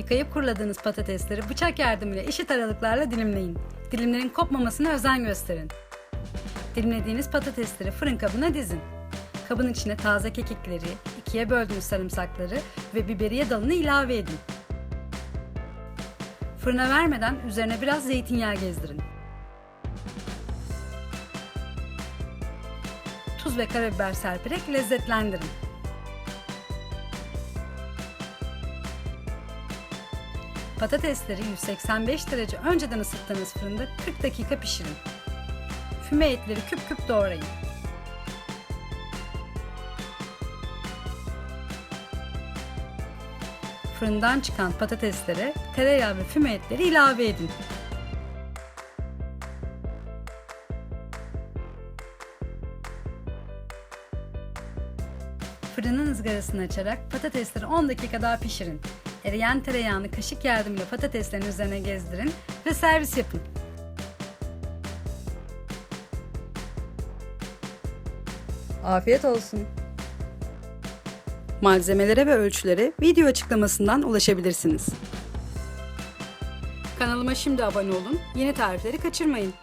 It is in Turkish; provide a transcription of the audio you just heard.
Yıkayıp kuruladığınız patatesleri bıçak yardımıyla eşit aralıklarla dilimleyin. Dilimlerin kopmamasına özen gösterin. Dilimlediğiniz patatesleri fırın kabına dizin. Kabın içine taze kekikleri, ikiye böldüğünüz sarımsakları ve biberiye dalını ilave edin. Fırına vermeden üzerine biraz zeytinyağı gezdirin. Tuz ve karabiber serperek lezzetlendirin. Patatesleri 185 derece önceden ısıttığınız fırında 40 dakika pişirin. Füme etleri küp küp doğrayın. Fırından çıkan patateslere tereyağı ve füme etleri ilave edin. Fırının ızgarasını açarak patatesleri 10 dakika daha pişirin. Eriyen tereyağını kaşık yardımıyla patateslerin üzerine gezdirin ve servis yapın. Afiyet olsun. Malzemelere ve ölçülere video açıklamasından ulaşabilirsiniz. Kanalıma şimdi abone olun, yeni tarifleri kaçırmayın.